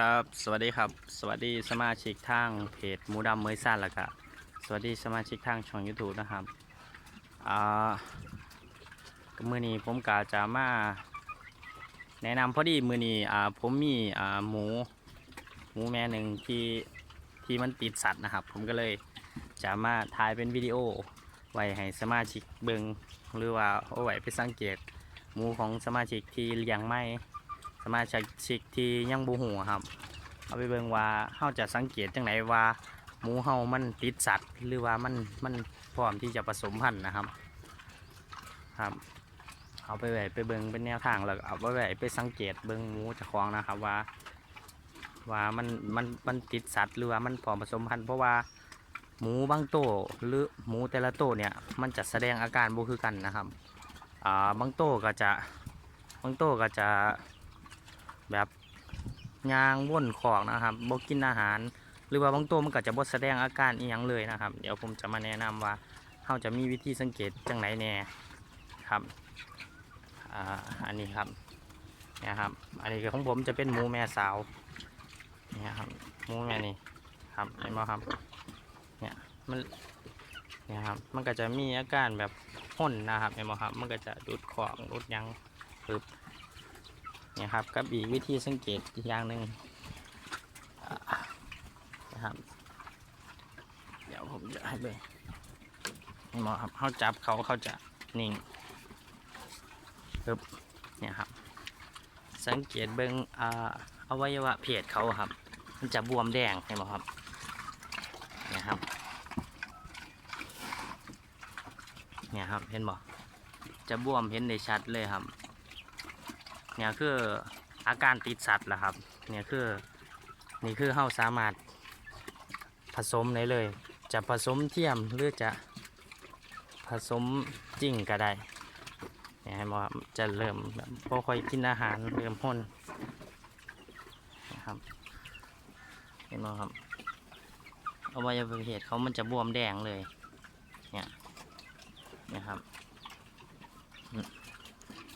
ครับ สวัสดีครับ สวัสดีสมาชิกทางเพจหมูดำเมยซ่านแล้วก็สวัสดีสมาชิกทางช่อง YouTube นะครับอ่ามือนี้ผมกาจะมาแนะนำพอดีมือนี้อ่าผมมีอ่าหมูหมูแม่หนึ่งที่ที่มันติดสัตว์นะครับ ผมก็เลยจะมาถ่ายเป็นวิดีโอ ไว้ให้สมาชิกเบิงหรือว่าเอาไว้ไปสังเกตหมูของสมาชิกที่เลี้ยงไม่ สมาชิกที่ยังบูหูครับ เอาไปเบิ่งว่าเฮาจะสังเกตจังไหนว่าหมูเฮามันติดสัตว์ หรือว่ามันมันพร้อมที่จะผสมพันธุ์นะครับ ครับเอาไปไว้ไปเบิ่งเป็นแนวทางแล้วเอาไปไว้ไปสังเกตเบิ่งหมูจะคลองนะครับว่า ว่ามันมันมันติดสัตว์หรือว่ามันพร้อมผสมพันธุ์เพราะว่าหมูบางโตหรือหมูแต่ละโตเนี่ยมันจะแสดงอาการบ่คือกันนะครับอ่าบางโตก็จะบางโตก็จะ แบบยางว่นขอกนะครับบ่กินอาหาร หรือว่าบางตัวมันก็จะบ่แสดงอาการอีหยังเลยนะครับ เดี๋ยวผมจะมาแนะนำว่าเราจะมีวิธีสังเกตจังไหนแน่ครับอ่าอันนี้ครับเนี่ยครับ อันนี้ของผมจะเป็นหมูแม่สาวเนี่ยครับหมูแม่นี่ครับเห็นไหมครับเนี่ยมันเนี่ยครับมันก็จะมีอาการแบบห่นนะครับเห็นไหมครับ มันก็จะดูดของดูดยังปึ๊บ ครับกับอีกวิธีสังเกตอีกอย่างหนึ่งนะครับเดี๋ยวผมจะให้เบิ่งนี่หมอครับเขาจับเขาเขาจะนิ่งปึ๊บเนี่ยครับ สังเกตเบิ่งอ่าอวัยวะเพศเขาครับ มันจะบวมแดงเห็นไหมครับเนี่ยครับเนี่ยครับเห็นบ่จะบวมเห็นได้ชัดเลยครับ เนี่ยคืออาการติดสัตว์แหละครับ เนี่ยคือนี่คือเฮาสามารถผสมได้เลย จะผสมเทียมหรือจะผสมจริงก็ได้เนี่ยให้ว่าจะเริ่มแบบพอค่อยกินอาหารเริ่มห้นนะครับเห็นไหมครับอวัยวะเพศเขามันจะบวมแดงเลยเนี่ยนะครับ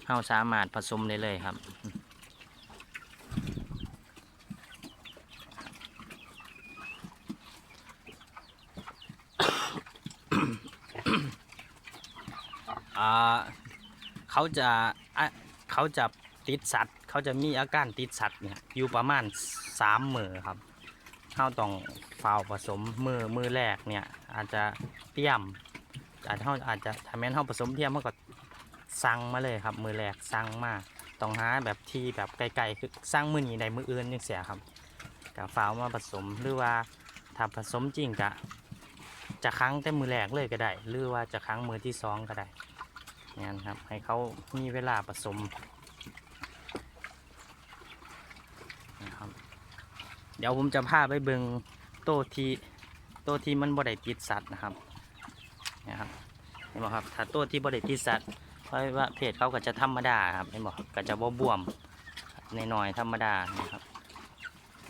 เราสามารถผสมได้เลยครับ เขาจะเขาจะติดสัตว์ เขาจะมีอาการติดสัตว์เนี่ยอยู่ประมาณสามมือครับเขาต้องเฝ้าผสมมือมือแรกเนี่ยอาจจะเตรียมอาจจะเขาอาจจะทำแม้นเขาผสมเทียมเขาก็ สั่งมาเลยครับ มือแรกสั่งมาต้องหาแบบที่แบบไกลๆคือสั่งมือนี้ใดมืออื่นยังเสียครับกับฟ้าวมาผสมหรือว่าถ้าผสมจริงกะจะครั้งแต่มือแรกเลยก็ได้ หรือว่าจะครั้งมือที่สองก็ได้นี่นครับให้เขามีเวลาผสมนะครับเดี๋ยวผมจะพาไปเบิงโตที่โตที่มันบ่ได้ติดสัตว์นะครับนะครับเห็นไหมครับถ้าโตที่บ่ได้ติดสัตว์ เพราะว่าเพจเขาก็จะธรรมดาครับเห็นบอกก็จะบ่บวมในหน้อยธรรมดานะครับ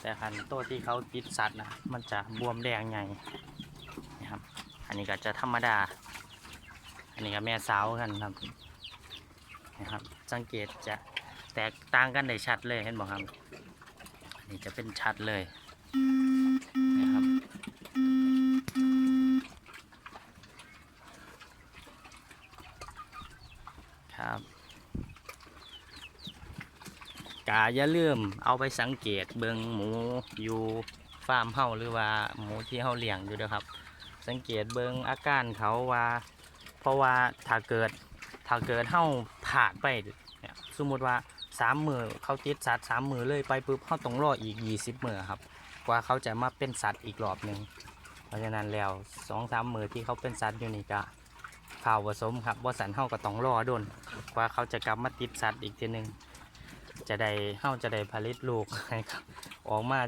แต่คันโตวที่เขาติดสัตว์นะมันจะบวมแดงใหญ่นะครับ อันนี้ก็จะธรรมดา อันนี้ก็แม่สาวกันครับนะครับ สังเกตจะแตกต่างกันได้ชัดเลยเห็นบอกครับ อันนี้จะเป็นชัดเลยนะครับ ครับ กาอย่าลืมเอาไปสังเกตเบิงหมูอยู่ฟาร์มเฮาหรือว่าหมูที่เฮาเลี้ยงอยู่เด้อครับ สังเกตเบิงอาการเขาว่า เพราะว่าถ้าเกิดถ้าเกิดเฮาผ่านไปเนี่ยสมมติว่าสามมือเขาติดสัตว์สามมือเลยไปปุ๊บเฮาต้องรออีกยี่สิบมือครับ กว่าเขาจะมาเป็นสัตว์อีกรอบหนึ่งเพราะฉะนั้นแล้วสองสามมือที่เขาเป็นสัตว์อยู่นี่ก็ข่าวผสมครับว่าสันเฮาก็ต้องรอโดนกว่าเขาจะกลับมาติดสัตว์อีกทีหนึ่ง จะได้เฮาจะได้ผลิตลูกให้เขาออกมา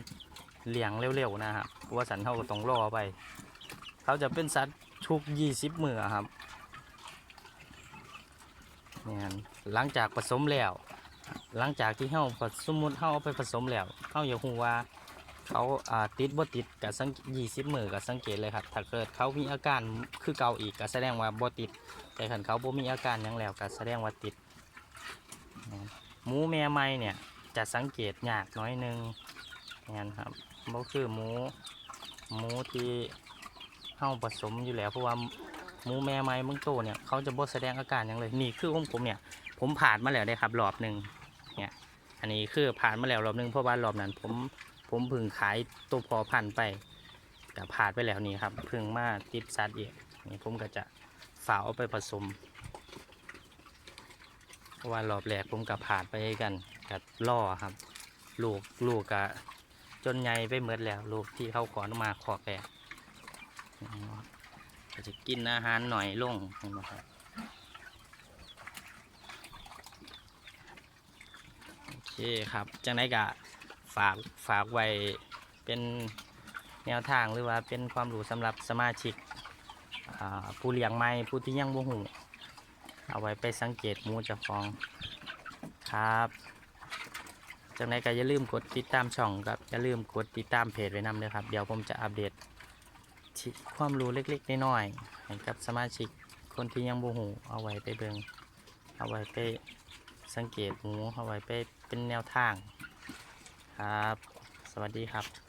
เลี้ยงเร็วๆนะครับว่าสันเฮาก็ต้องรอไป เขาจะเป็นสัตว์ทุกยี่สิบมือครับนี่ยหลังจากผสมแล้ว หลังจากที่เฮาผสมมุติเฮาเอาไปผสมแล้วเฮาอย่าฮู้ว่าเขาติดบ่ติดกับสังยี่สิบมือกับสังเกตเลยครับ ถ้าเกิดเขามีอาการคือเก่าอีกก็แสดงว่าบ่ติด แต่ขันเขาบ่มีอาการยังแล้วก็แสดงว่าติดนะ หมูแม่ใหม่เนี่ยจะสังเกตยากน้อยหนึงงั้นครับบ่คือหมูหมูที่เฮาผสมอยู่แล้วเพราะว่าหมูแม่ไม้เมืองโตเนี่ยเขาจะบ่แสดงอาการหยังเลยนี่คือของผมเนี่ยผมผ่านมาแล้วได้ครับรอบหนึ่งเนี่ยอันนี้คือผ่านมาแล้วรอบหนึ่งเพราะว่ารอบนั้นผมผมพึ่งขายตัวพอพันไปแต่ผ่านไปแล้วนี่ครับพึ่งมาติดสัตว์อีกนี่ผมก็จะฝาเอาไปผสม เพราะว่ารอบแรกผมกับผ่านไปกันกับล่อครับ ลูกลูกกะจนใหญ่ไปหมดแล้ว ลูกที่เขาขอนมาขอแกอืมก็จะกินอาหารหน่อยลงนไหมครับโอเคครับจังไดก็ฝากฝากไว้เป็นแนวทางหรือว่าเป็นความรู้สำหรับสมาชิกผู้เลี้ยงไม้ผู้ที่ยังบ่หู เอาไว้ไปสังเกตมูเจ้าของครับจังไดก็อย่าลืมกดติดตามช่องครับอย่าลืมกดติดตามเพจไว้นำด้วยครับ เดี๋ยวผมจะอัปเดตความรู้เล็กๆน้อยๆให้กับสมาชิกคนที่ยังบ่หูเอาไว้ไปเบิงเอาไว้ไปสังเกตหมูเอาไว้ไปเป็นแนวทางครับ สวัสดีครับ